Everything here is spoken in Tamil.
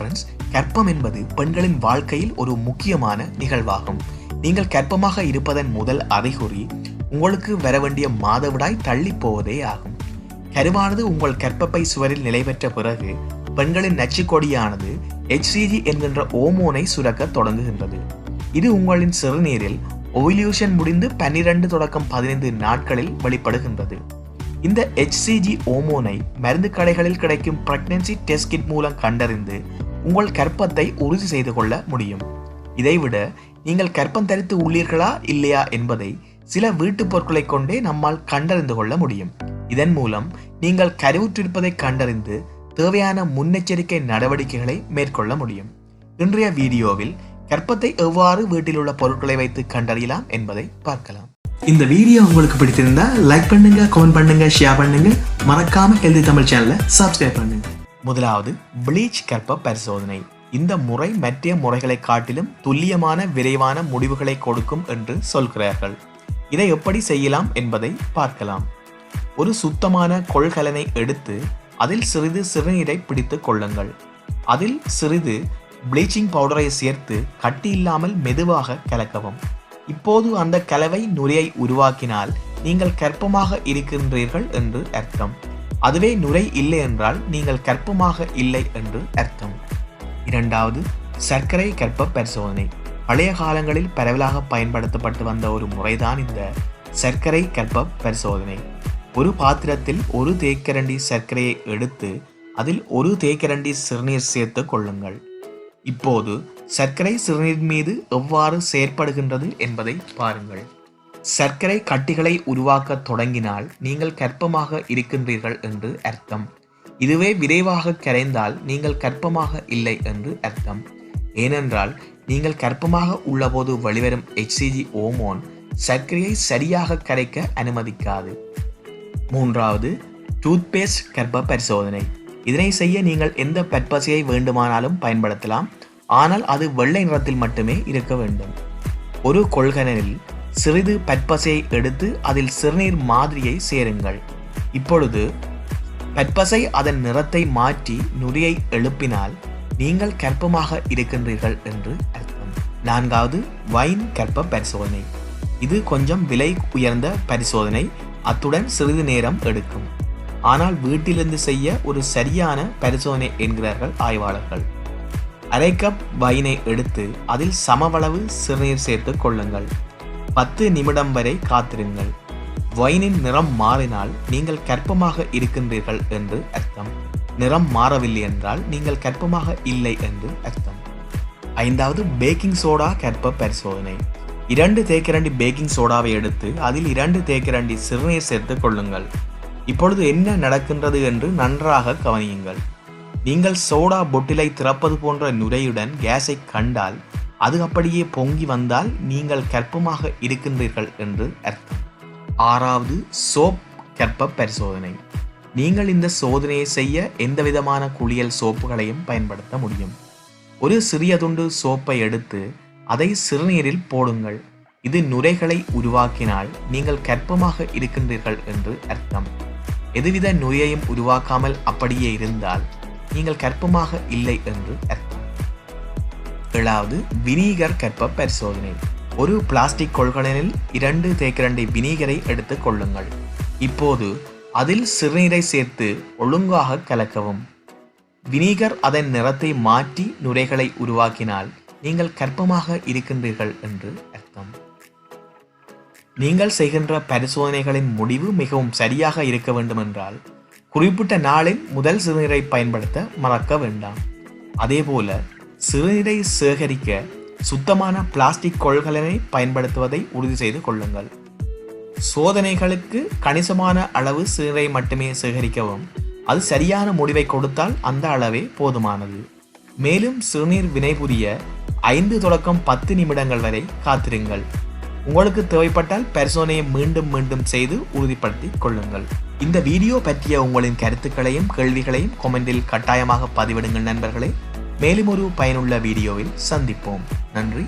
ஃப்ரெண்ட்ஸ் கற்பம் என்பது பெண்களின் வாழ்க்கையில் ஒரு முக்கியமான நிகழ்வாகும். நீங்கள் கற்பமாக இருப்பதன் முதல் அறிகுறி உங்களுக்கு வர வேண்டிய மாதவிடாய் தள்ளி போவதே ஆகும். கருவானது உங்கள் கற்பப்பை சுவரில் நிலை பெற்ற பிறகு பெண்களின் நச்சுக்கொடியானது HCG என்கின்ற ஓமோனை சுரக்க தொடங்குகின்றது. இது உங்களின் சிறுநீரில் ஓவிலியூஷன் முடிந்து பன்னிரண்டு தொடக்கம் பதினைந்து நாட்களில் வெளிப்படுகின்றது. இந்த HCG ஓமோனை மருந்து கடைகளில் கிடைக்கும் பிரெக்னன்சி டெஸ்ட் கிட் மூலம் கண்டறிந்து உங்கள் கற்பத்தை உறுதி செய்து கொள்ள முடியும். இதைவிட நீங்கள் கற்பம் தரித்து உள்ளீர்களா இல்லையா என்பதை சில வீட்டுப் பொருட்களை கொண்டே நம்மால் கண்டறிந்து கொள்ள முடியும். இதன் மூலம் நீங்கள் கருவுற்றிருப்பதை கண்டறிந்து தேவையான முன்னெச்சரிக்கை நடவடிக்கைகளை மேற்கொள்ள முடியும். இன்றைய வீடியோவில் கற்பத்தை எவ்வாறு வீட்டில் உள்ள பொருட்களை வைத்து கண்டறியலாம் என்பதை பார்க்கலாம். இந்த வீடியோ உங்களுக்கு பிடித்திருந்தா லைக் பண்ணுங்க கமெண்ட் பண்ணுங்க ஷேர் பண்ணுங்க. மறக்காம ஹெல்தி தமிழ் சேனலை சப்ஸ்கிரைப் பண்ணுங்க. முதலாவது ப்ளீச் கற்ப பரிசோதனை. இந்த முறை மற்ற முறைகளை காட்டிலும் துல்லியமான விரைவான முடிவுகளை கொடுக்கும் என்று சொல்கிறார்கள். இதை எப்படி செய்யலாம் என்பதை பார்க்கலாம். ஒரு சுத்தமான கொள்கலனை எடுத்து அதில் சிறிது சிறுநீரை பிடித்து கொள்ளுங்கள். அதில் சிறிது ப்ளீச்சிங் பவுடரை சேர்த்து கட்டி இல்லாமல் மெதுவாக கலக்கவும். இப்போது அந்த கலவை நுரையை உருவாக்கினால் நீங்கள் கற்பமாக இருக்கின்றீர்கள் என்று அர்த்தம். அதுவே நுரை இல்லை என்றால் நீங்கள் கற்பமாக இல்லை என்று அர்த்தம். இரண்டாவது சர்க்கரை கற்ப பரிசோதனை. பழைய காலங்களில் பரவலாக பயன்படுத்தப்பட்டு வந்த ஒரு முறைதான் இந்த சர்க்கரை கற்ப பரிசோதனை. ஒரு பாத்திரத்தில் ஒரு தேக்கரண்டி சர்க்கரையை எடுத்து அதில் ஒரு தேக்கரண்டி சிறுநீர் சேர்த்து கொள்ளுங்கள். இப்போது சர்க்கரை சிறுநீர் மீது எவ்வாறு செயற்படுகின்றது என்பதை பாருங்கள். சர்க்கரை கட்டிகளை உருவாக்க தொடங்கினால் நீங்கள் கர்ப்பமாக இருக்கின்றீர்கள் என்று அர்த்தம். இதுவே விரைவாக கரைந்தால் நீங்கள் கர்ப்பமாக இல்லை என்று அர்த்தம். ஏனென்றால் நீங்கள் கர்ப்பமாக உள்ளபோது வெளிவரும் எச்சிஜி ஓமோன் சர்க்கரையை சரியாக கரைக்க அனுமதிக்காது. மூன்றாவது டூத்பேஸ்ட் கர்ப்ப பரிசோதனை. இதனை செய்ய நீங்கள் எந்த பற்பசையை வேண்டுமானாலும் பயன்படுத்தலாம். ஆனால் அது வெள்ளை நிறத்தில் மட்டுமே இருக்க வேண்டும். ஒரு கொள்கலனில் சிறிது பற்பசையை எடுத்து அதில் சிறுநீர் மாதிரியை சேருங்கள். இப்பொழுது பற்பசை அதன் நிறத்தை மாற்றி நுரையை எழுப்பினால் நீங்கள் கற்பமாக இருக்கின்றீர்கள் என்று அர்த்தம். நான்காவது வைன் கற்ப பரிசோதனை. இது கொஞ்சம் விலை உயர்ந்த பரிசோதனை அத்துடன் சிறிது நேரம் எடுக்கும். ஆனால் வீட்டிலிருந்து செய்ய ஒரு சரியான பரிசோதனை என்கிறார்கள் ஆய்வாளர்கள். அரை கப் வைனை எடுத்து அதில் சமவளவு சிறுநீர் சேர்த்து கொள்ளுங்கள். பத்து நிமிடம் வரை காத்திருங்கள். வைனின் நிறம் மாறினால் நீங்கள் கற்பமாக இருக்கின்றீர்கள் என்று அர்த்தம். நிறம் மாறவில்லை என்றால் நீங்கள் கற்பமாக இல்லை என்று அர்த்தம். ஐந்தாவது பேக்கிங் சோடா கற்ப பரிசோதனை. இரண்டு தேக்கிரண்டி பேக்கிங் சோடாவை எடுத்து அதில் இரண்டு தேக்கிரண்டி சிறுநீர் சேர்த்து கொள்ளுங்கள். இப்பொழுது என்ன நடக்கின்றது என்று நன்றாக கவனியுங்கள். நீங்கள் சோடா பொட்டிலை திறப்பது போன்ற நுரையுடன் கேஸை கண்டால் அது அப்படியே பொங்கி வந்தால் நீங்கள் கற்பமாக இருக்கின்றீர்கள் என்று அர்த்தம். ஆறாவது சோப் கற்ப பரிசோதனை. நீங்கள் இந்த சோதனையை செய்ய எந்த விதமான குளியல் சோப்புகளையும் பயன்படுத்த முடியும். ஒரு சிறிய துண்டு சோப்பை எடுத்து அதை சிறுநீரில் போடுங்கள். இது நுரைகளை உருவாக்கினால் நீங்கள் கர்ப்பமாக இருக்கின்றீர்கள் என்று அர்த்தம். எதுவித நுரையையும் உருவாக்காமல் அப்படியே இருந்தால் நீங்கள் கற்பமாக இல்லை என்று அர்த்தம். ஏழாவது வினீகர் கற்ப பரிசோதனை. ஒரு பிளாஸ்டிக் கொள்கலனில் இரண்டு தேக்கரண்டி வினீகரை எடுத்துக் கொள்ளுங்கள். இப்போது அதில் சிறுநீரை சேர்த்து ஒழுங்காக கலக்கவும். வினீகர் அதன் நிறத்தை மாற்றி நுரைகளை உருவாக்கினால் நீங்கள் கர்ப்பமாக இருக்கின்றீர்கள் என்று அர்த்தம். நீங்கள் செய்கின்ற பரிசோதனைகளின் முடிவு மிகவும் சரியாக இருக்க வேண்டுமென்றால் குறிப்பிட்ட நாளின் முதல் சிறுநீரை பயன்படுத்த மறக்க வேண்டாம். அதேபோல சிறுநீரை சேகரிக்க சுத்தமான பிளாஸ்டிக் கொள்கலனை பயன்படுத்துவதை உறுதி செய்து கொள்ளுங்கள். சோதனைகளுக்கு கணிசமான அளவு சிறுநீரை மட்டுமே சேகரிக்கவும். அது சரியான முடிவை கொடுத்தால் அந்த அளவே போதுமானது. மேலும் சிறுநீர் வினைபுரிய ஐந்து தொடக்கம் பத்து நிமிடங்கள் வரை காத்திருங்கள். உங்களுக்கு தேவைப்பட்டால் பரிசோதனையை மீண்டும் மீண்டும் செய்து உறுதிப்படுத்தி கொள்ளுங்கள். இந்த வீடியோ பற்றிய உங்களின் கருத்துக்களையும் கேள்விகளையும் கொமெண்டில் கட்டாயமாக பதிவிடுங்கள் நண்பர்களே. மேலும் ஒரு பயனுள்ள வீடியோவில் சந்திப்போம். நன்றி.